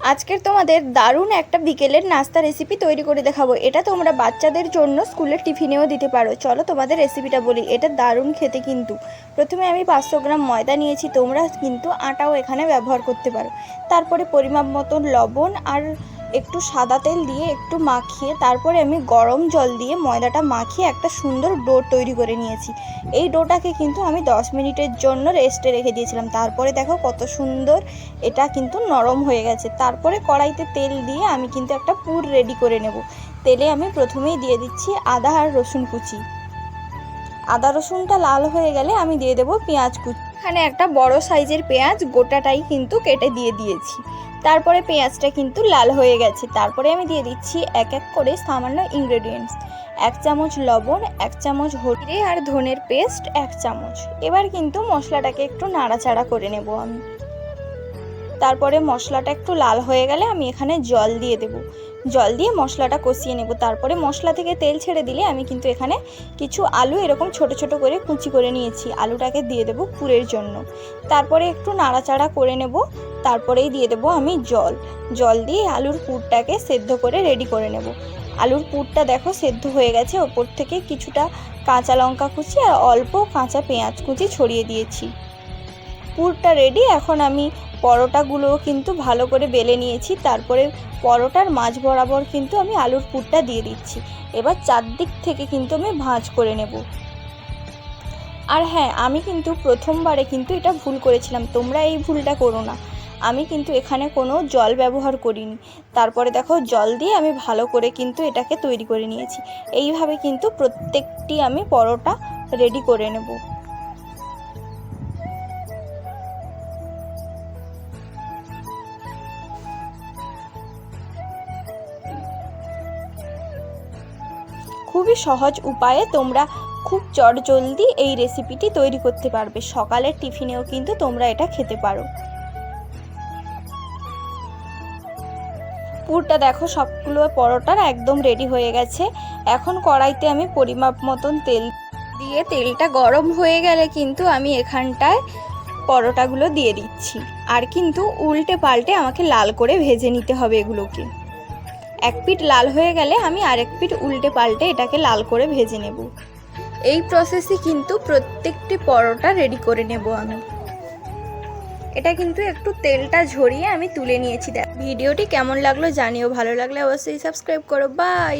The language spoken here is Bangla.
আজকের তোমাদের দারুণ একটা বিকেলের নাস্তা রেসিপি তৈরি করে দেখাবো। এটা তোমরা বাচ্চাদের জন্য স্কুলের টিফিনেও দিতে পারো। চলো তোমাদের রেসিপিটা বলি। এটা দারুণ খেতে কিন্তু। প্রথমে আমি পাঁচশো গ্রাম ময়দা নিয়েছি। তোমরা কিন্তু আটাও এখানে ব্যবহার করতে পারো। তারপরে পরিমাপ মতন লবণ আর একটু সাদা তেল দিয়ে একটু মাখিয়ে তারপরে আমি গরম জল দিয়ে ময়দাটা মাখিয়ে একটা সুন্দর ডো তৈরি করে নিয়েছি। এই ডোটাকে কিন্তু আমি দশ মিনিটের জন্য রেস্টে রেখে দিয়েছিলাম। তারপরে দেখো কত সুন্দর এটা কিন্তু নরম হয়ে গেছে। তারপরে কড়াইতে তেল দিয়ে আমি কিন্তু একটা পুর রেডি করে নেব। তেলে আমি প্রথমেই দিয়ে দিচ্ছি আদা আর রসুন কুচি। আদা রসুনটা লাল হয়ে গেলে আমি দিয়ে দেবো পেঁয়াজ কুচি। এখানে একটা বড় সাইজের পেঁয়াজ গোটাটাই কিন্তু কেটে দিয়ে দিয়েছি। তারপরে পেঁয়াজটা কিন্তু লাল হয়ে গেছে। তারপরে আমি দিয়ে দিচ্ছি এক এক করে সামান্য ইনগ্রেডিয়েন্টস এক চামচ লবণ, এক চামচ হলদে আর ধনের পেস্ট, এক চামচ। এবার কিন্তু মশলাটাকে একটু নাড়াচাড়া করে নেব আমি। তারপরে মশলাটা একটু লাল হয়ে গেলে আমি এখানে জল দিয়ে দেব। জল দিয়ে মশলাটা কষিয়ে নেব। তারপরে মশলা থেকে তেল ছেড়ে দিলে আমি কিন্তু এখানে কিছু আলু এরকম ছোট ছোট করে কুচি করে নিয়েছি। আলুটাকে দিয়ে দেব পুরের জন্য। তারপরে একটু নাড়াচাড়া করে নেব। তারপরেই দিয়ে দেব আমি জল। জল দিয়ে আলুর পুরটাকে সেদ্ধ করে রেডি করে নেব। আলুর পুরটা দেখো সেদ্ধ হয়ে গেছে। ওপর থেকে কিছুটা কাঁচা লঙ্কা কুচি আর অল্প কাঁচা পেঁয়াজ কুচি ছড়িয়ে দিয়েছি। পুরটা রেডি এখন আমি পরোটাগুলো কিন্তু ভালো করে বেলে নিয়েছি। তারপরে পরোটার মাঝ বরাবর কিন্তু আমি আলুর পুরটা দিয়ে দিচ্ছি। এবার চারদিক থেকে কিন্তু আমি ভাঁজ করে নেব। আর হ্যাঁ আমি কিন্তু প্রথমবারে কিন্তু এটা ভুল করেছিলাম। তোমরা এই ভুলটা করো না। আমি কিন্তু এখানে কোনো জল ব্যবহার করিনি। তারপরে দেখো, জল দিয়ে আমি ভালো করে কিন্তু এটাকে তৈরি করে নিয়েছি। এইভাবে কিন্তু প্রত্যেকটি আমি পরোটা রেডি করে নেব। খুবই সহজ উপায়ে তোমরা খুব চটজলদি এই রেসিপিটি তৈরি করতে পারবে। সকালের টিফিনেও কিন্তু তোমরা এটা খেতে পারো। পুরটা দেখো, সবগুলো পরোটার একদম রেডি হয়ে গেছে। এখন কড়াইতে আমি পরিমাপ মতন তেল দিয়ে, তেলটা গরম হয়ে গেলে কিন্তু আমি এখানটায় পরোটাগুলো দিয়ে দিচ্ছি। আর কিন্তু উল্টে পাল্টে আমাকে লাল করে ভেজে নিতে হবে এগুলোকে। এক পিঠ লাল হয়ে গেলে আমি আরেক পিঠ উল্টে পাল্টে এটাকে লাল করে ভেজে নেব। এই প্রসেসই কিন্তু প্রত্যেকটি পরোটা রেডি করে নেব আমি। এটা কিন্তু একটু তেলটা ঝরিয়ে আমি তুলে নিয়েছি। দেখ, ভিডিওটি কেমন লাগল জানিও। ভালো লাগলে অবশ্যই সাবস্ক্রাইব করো। বাই